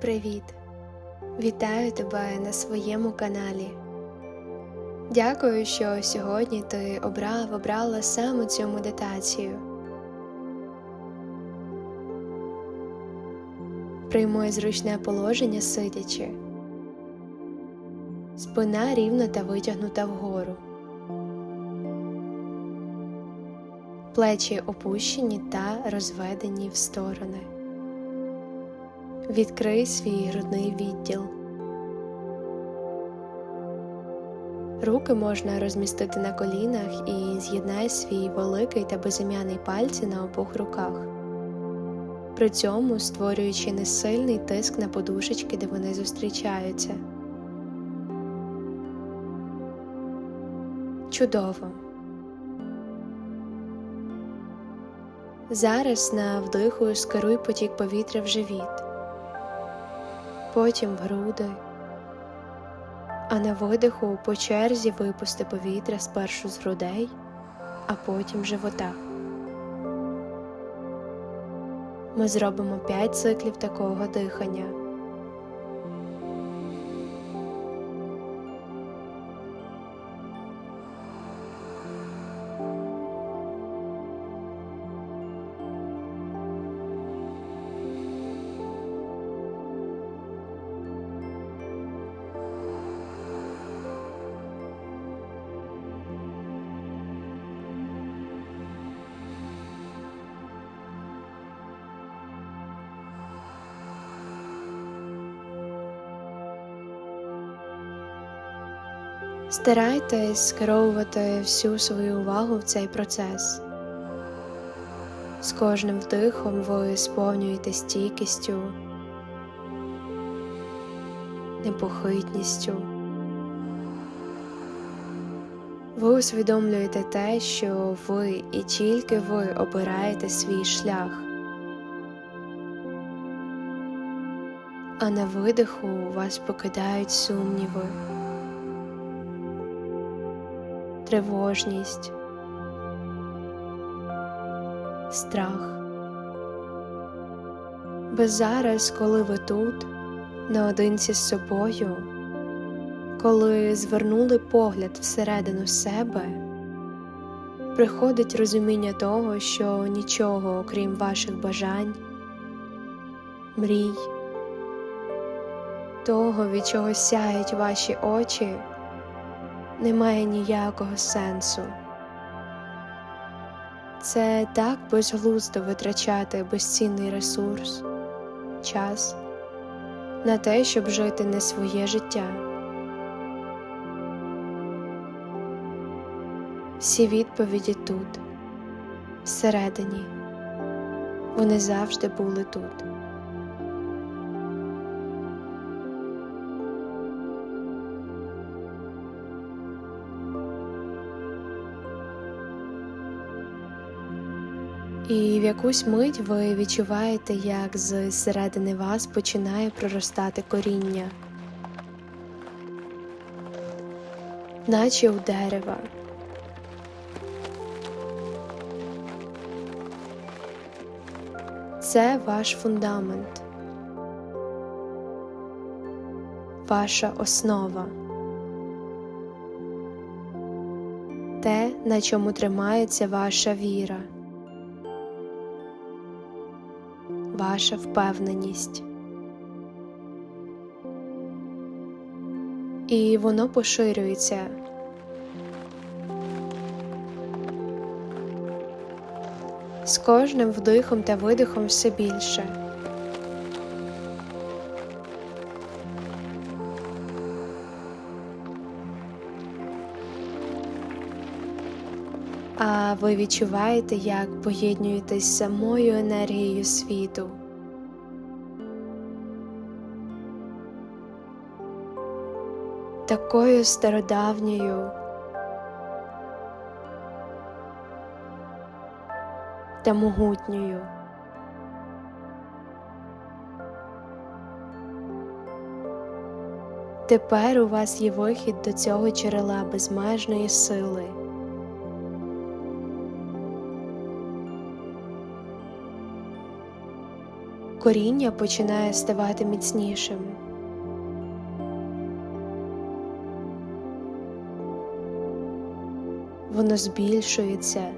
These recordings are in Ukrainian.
Привіт! Вітаю тебе на своєму каналі. Дякую, що сьогодні ти обрав обрала саме цю медитацію. Приймуй зручне положення сидячи. Спина рівна та витягнута вгору. Плечі опущені та розведені в сторони. Відкрий свій грудний відділ. Руки можна розмістити на колінах і з'єднай свій великий та безім'яний пальці на обох руках, при цьому створюючи несильний тиск на подушечки, де вони зустрічаються. Чудово. Зараз на вдиху скеруй потік повітря в живіт, потім в груди, а на видиху по черзі випусти повітря спершу з грудей, а потім живота. Ми зробимо 5 циклів такого дихання. Старайтесь скеровувати всю свою увагу в цей процес. З кожним вдихом ви сповнюєте стійкістю, непохитністю. Ви усвідомлюєте те, що ви і тільки ви обираєте свій шлях. А на видиху вас покидають сумніви тривожність, страх. Бо зараз, коли ви тут, наодинці з собою, коли звернули погляд всередину себе, приходить розуміння того, що нічого, окрім ваших бажань, мрій, того, від чого сяють ваші очі немає ніякого сенсу. Це так безглуздо витрачати безцінний ресурс, час на те, щоб жити не своє життя. Всі відповіді тут, всередині, вони завжди були тут. І в якусь мить ви відчуваєте, як з середини вас починає проростати коріння, наче у дерева. Це ваш фундамент, ваша основа, те, на чому тримається ваша віра. Ваша впевненість. І воно поширюється. З кожним вдихом та видихом все більше. Ви відчуваєте, як поєднуєтесь з самою енергією світу. Такою стародавньою та могутньою. Тепер у вас є вихід до цього джерела безмежної сили. Коріння починає ставати міцнішим. Воно збільшується,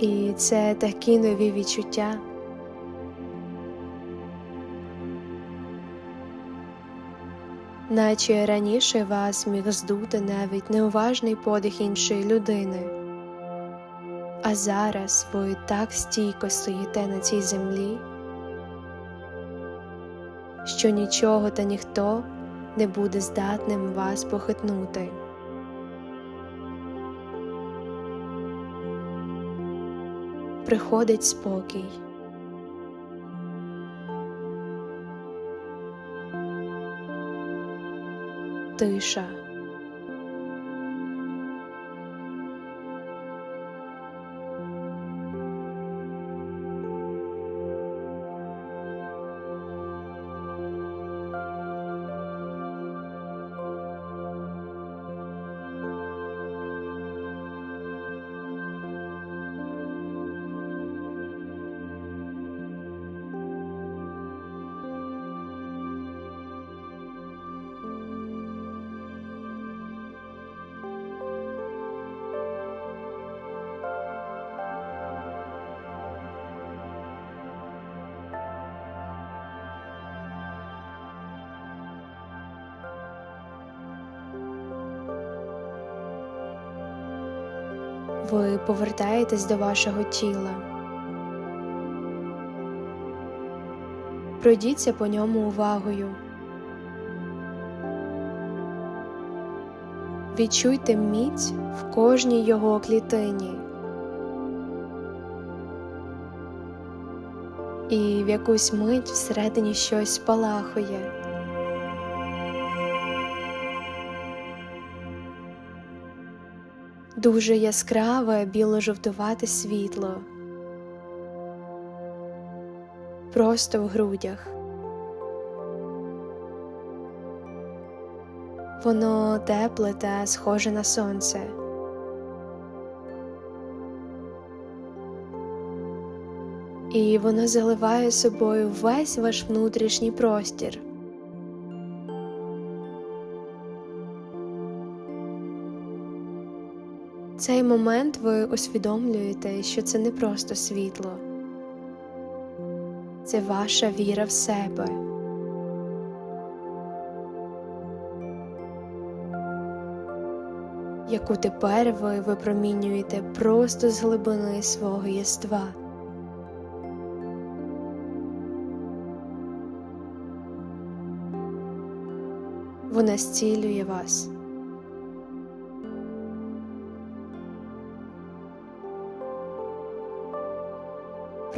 і це такі нові відчуття. Наче раніше вас міг здути навіть неуважний подих іншої людини, а зараз ви так стійко стоїте на цій землі, що нічого та ніхто не буде здатним вас похитнути. Приходить спокій. Тиша. Ви повертаєтесь до вашого тіла. Пройдіться по ньому увагою. Відчуйте міць в кожній його клітині. І в якусь мить всередині щось спалахує. Дуже яскраве біло-жовтувате світло, просто в грудях. Воно тепле та схоже на сонце. І воно заливає собою весь ваш внутрішній простір. Цей момент ви усвідомлюєте, що це не просто світло, це ваша віра в себе. Яку тепер ви випромінюєте просто з глибини свого єства. Вона зцілює вас.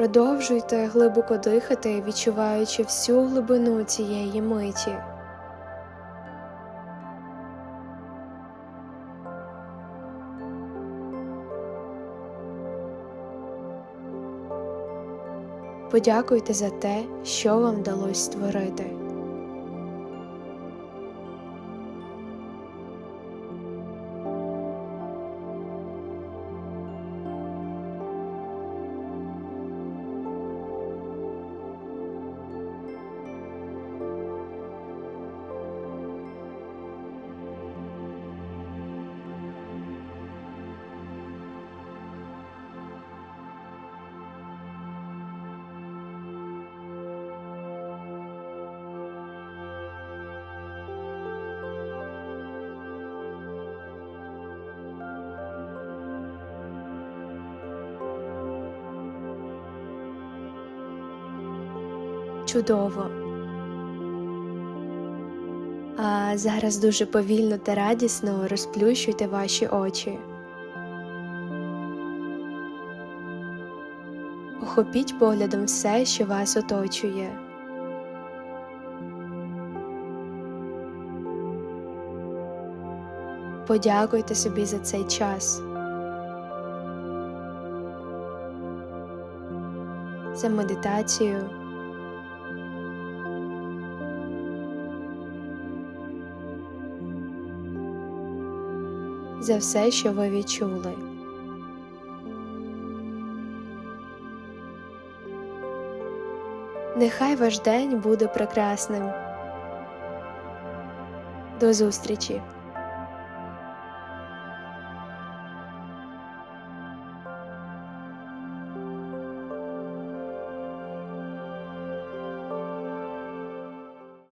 Продовжуйте глибоко дихати, відчуваючи всю глибину цієї миті. Подякуйте за те, що вам вдалося створити. Чудово. А зараз дуже повільно та радісно розплющуйте ваші очі. Охопіть поглядом все, що вас оточує. Подякуйте собі за цей час. За медитацію. За все, що ви відчули. Нехай ваш день буде прекрасним. До зустрічі!